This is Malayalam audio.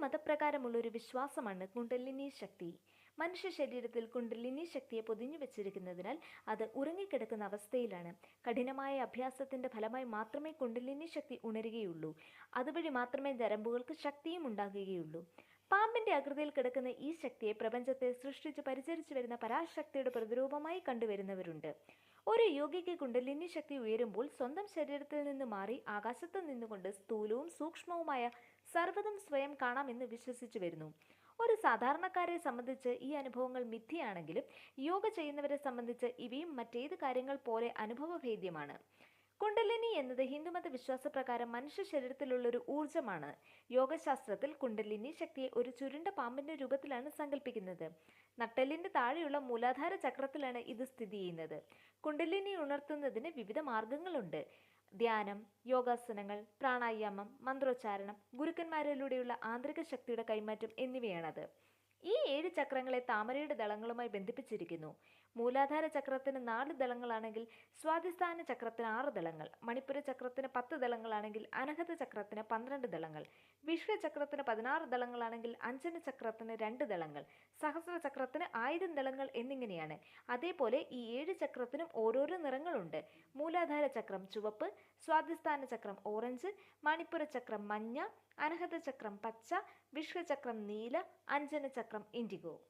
മതപ്രകാരമുള്ള ഒരു വിശ്വാസമാണ് കുണ്ടലിനി ശക്തി. മനുഷ്യ ശരീരത്തിൽ കുണ്ടലിനി ശക്തിയെ പൊതിഞ്ഞു വെച്ചിരിക്കുന്നതിനാൽ അത് ഉറങ്ങിക്കിടക്കുന്ന അവസ്ഥയിലാണ്. കഠിനമായ അഭ്യാസത്തിന്റെ ഫലമായി മാത്രമേ കുണ്ടലിനി ശക്തി ഉണരുകയുള്ളൂ. അതുവഴി മാത്രമേ ഞരമ്പുകൾക്ക് ശക്തിയും ഉണ്ടാകുകയുള്ളൂ. പാമ്പിന്റെ ആകൃതിയിൽ കിടക്കുന്ന ഈ ശക്തിയെ പ്രപഞ്ചത്തെ സൃഷ്ടിച്ച് പരിചരിച്ചു വരുന്ന പരാശക്തിയുടെ പ്രതിരൂപമായി കണ്ടുവരുന്നവരുണ്ട്. ഒരു യോഗിക്ക് കുണ്ടലിനി ശക്തി ഉയരുമ്പോൾ സ്വന്തം ശരീരത്തിൽ നിന്ന് മാറി ആകാശത്ത് നിന്നുകൊണ്ട് സ്ഥൂലവും സൂക്ഷ്മവുമായ സർവതും സ്വയം കാണാമെന്ന് വിശ്വസിച്ചു വരുന്നു. ഒരു സാധാരണക്കാരെ സംബന്ധിച്ച് ഈ അനുഭവങ്ങൾ മിഥ്യയാണെങ്കിലും യോഗ ചെയ്യുന്നവരെ സംബന്ധിച്ച് ഇവയും മറ്റേത് കാര്യങ്ങൾ പോലെ അനുഭവഭേദ്യമാണ്. കുണ്ടലിനി എന്നത് ഹിന്ദുമത വിശ്വാസപ്രകാരം മനുഷ്യ ശരീരത്തിലുള്ള ഒരു ഊർജമാണ്. യോഗശാസ്ത്രത്തിൽ കുണ്ടലിനി ശക്തിയെ ഒരു ചുരുണ്ട പാമ്പിന്റെ രൂപത്തിലാണ് സങ്കല്പിക്കുന്നത് നട്ടെല്ലിന്റെ താഴെയുള്ള മൂലാധാര ചക്രത്തിലാണ് ഇത് സ്ഥിതി ചെയ്യുന്നത്. കുണ്ടലിനി ഉണർത്തുന്നതിന് വിവിധ മാർഗങ്ങളുണ്ട്. ധ്യാനം യോഗാസനങ്ങൾ പ്രാണായാമം മന്ത്രോച്ചാരണം ഗുരുക്കന്മാരിലൂടെയുള്ള ആന്തരിക ശക്തിയുടെ കൈമാറ്റം എന്നിവയാണത്. ഈ ഏഴ് ചക്രങ്ങളെ താമരയുടെ ദളങ്ങളുമായി ബന്ധിപ്പിച്ചിരിക്കുന്നു. മൂലാധാര ചക്രത്തിന് നാല് ദളങ്ങളാണെങ്കിൽ സ്വാധിസ്ഥാന ചക്രത്തിന് ആറ് ദളങ്ങൾ മണിപ്പുര ചക്രത്തിന് പത്ത് ദളങ്ങളാണെങ്കിൽ അനഹത ചക്രത്തിന് പന്ത്രണ്ട് ദളങ്ങൾ വിശ്വചക്രത്തിന് പതിനാറ് ദളങ്ങളാണെങ്കിൽ അഞ്ജന ചക്രത്തിന് രണ്ട് ദളങ്ങൾ സഹസ്ര ചക്രത്തിന് ആയിരം ദളങ്ങൾ എന്നിങ്ങനെയാണ്. അതേപോലെ ഈ ഏഴ് ചക്രത്തിനും ഓരോരോ നിറങ്ങളുണ്ട്. മൂലാധാര ചക്രം ചുവപ്പ് സ്വാധിസ്ഥാന ചക്രം ഓറഞ്ച് മണിപ്പുര ചക്രം മഞ്ഞ അനഹത ചക്രം പച്ച വിശ്വചക്രം നീല അഞ്ജന ചക്രം from indigo.